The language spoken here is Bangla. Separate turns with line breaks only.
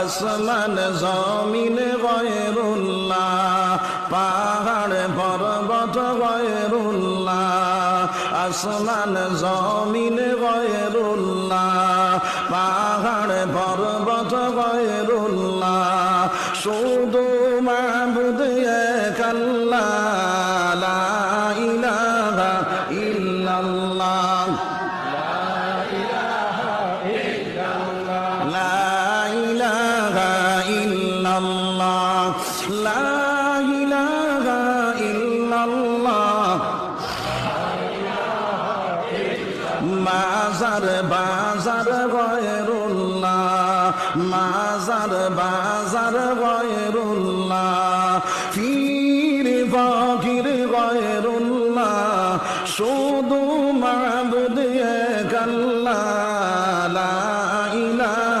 আসমান জমিন গয়রুল্লাহ। পাহাড় পর্বত গয়রুল্লাহ। আসমান জমিন গয়রুল্লাহ পাহাড় পর্বত গয়রুল্লাহ শুধু মাহবুদ লা ইলাহা মাজার বাজার গয়রুল্লাহ, মাজার বাজার গয়রুল্লাহ ফির বগির গয়রুল্লাহ, শুধু মাবুদ এক আল্লাহ, লা ইল্লাল্লাহ।